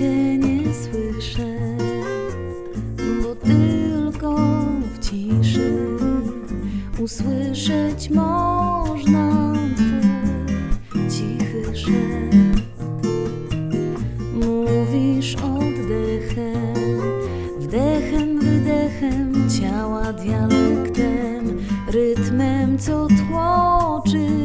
Cię nie słyszę, bo tylko w ciszy usłyszeć można twój cichy szept. Mówisz oddechem, wdechem, wydechem ciała dialektem, rytmem, co tłoczy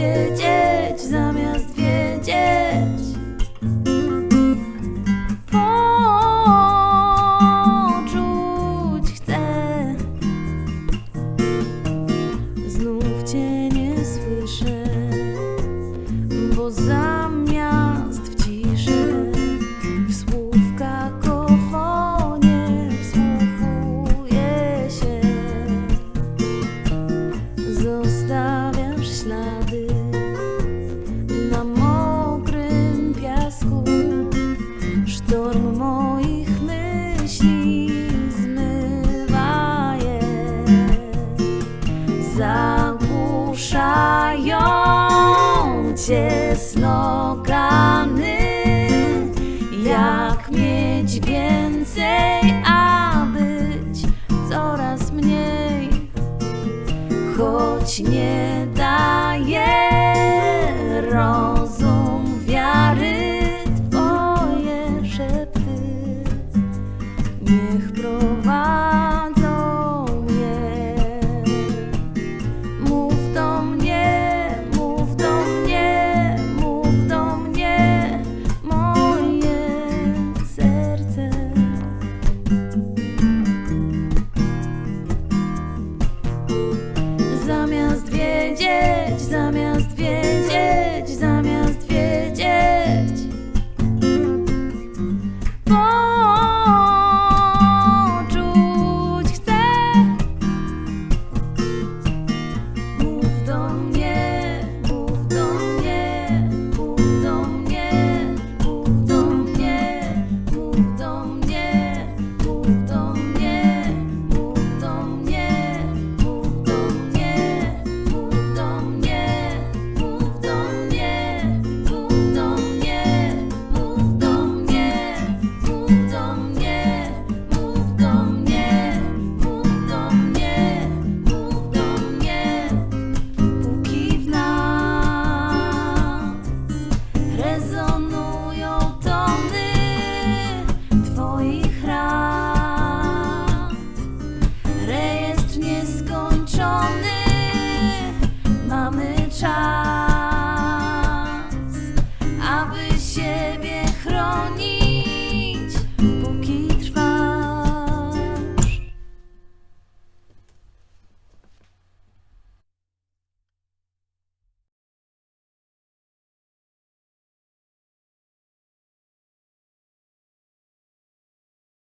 wiedzieć, zamiast wiedzieć. Poczuć chcę. Znów cię nie słyszę, bo zamiast cię slogany jak mieć więcej, a być coraz mniej choć nie